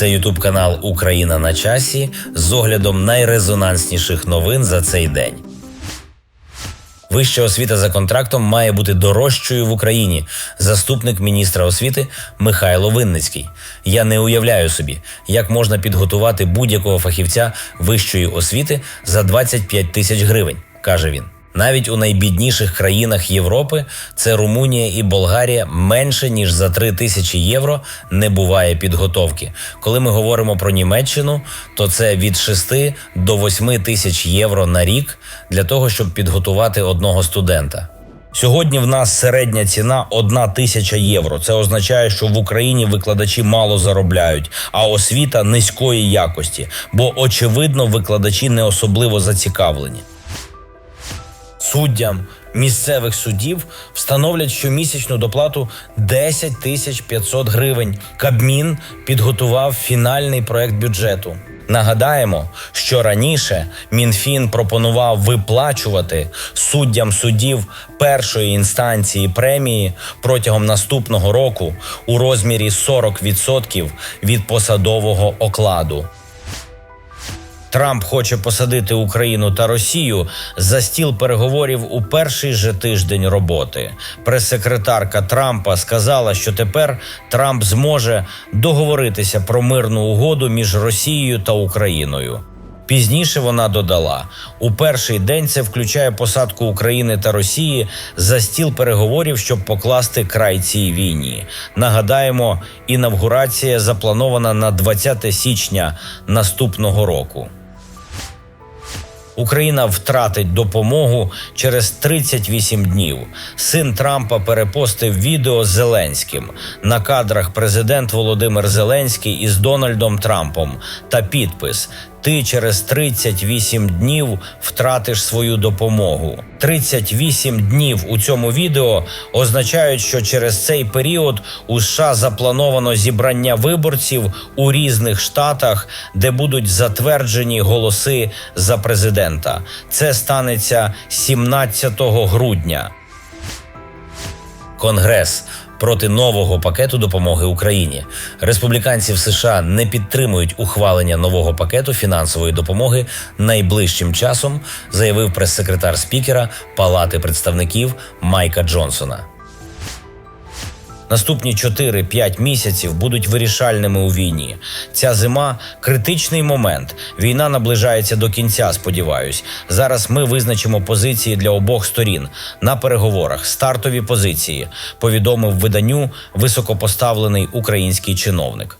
Це Ютуб канал Україна на часі з оглядом найрезонансніших новин за цей день. Вища освіта за контрактом має бути дорожчою в Україні. Заступник міністра освіти Михайло Винницький. Я не уявляю собі, як можна підготувати будь-якого фахівця вищої освіти за 25 тисяч гривень, каже він. Навіть у найбідніших країнах Європи це Румунія і Болгарія менше ніж за 3 тисячі євро не буває підготовки. Коли ми говоримо про Німеччину, то це від 6 до 8 тисяч євро на рік для того, щоб підготувати одного студента. Сьогодні в нас середня ціна одна тисяча євро. Це означає, що в Україні викладачі мало заробляють, а освіта низької якості, бо очевидно викладачі не особливо зацікавлені. Суддям місцевих судів встановлять щомісячну доплату 10 тисяч 500 гривень. Кабмін підготував фінальний проект бюджету. Нагадаємо, що раніше Мінфін пропонував виплачувати суддям судів першої інстанції премії протягом наступного року у розмірі 40% від посадового окладу. Трамп хоче посадити Україну та Росію за стіл переговорів у перший же тиждень роботи. Прес-секретарка Трампа сказала, що тепер Трамп зможе договоритися про мирну угоду між Росією та Україною. Пізніше вона додала: у перший день це включає посадку України та Росії за стіл переговорів, щоб покласти край цій війні. Нагадаємо, інавгурація запланована на 20 січня наступного року. Україна втратить допомогу через 38 днів. Син Трампа перепостив відео з Зеленським. На кадрах президент Володимир Зеленський із Дональдом Трампом та підпис. Ти через 38 днів втратиш свою допомогу. 38 днів у цьому відео означають, що через цей період у США заплановано зібрання виборців у різних штатах, де будуть затверджені голоси за президента. Це станеться 17 грудня. Конгрес проти нового пакету допомоги Україні. Республіканці в США не підтримують ухвалення нового пакету фінансової допомоги найближчим часом, заявив прес-секретар спікера Палати представників Майка Джонсона. Наступні 4-5 місяців будуть вирішальними у війні. Ця зима критичний момент. Війна наближається до кінця. Сподіваюсь, зараз ми визначимо позиції для обох сторін на переговорах. Стартові позиції повідомив виданню високопоставлений український чиновник.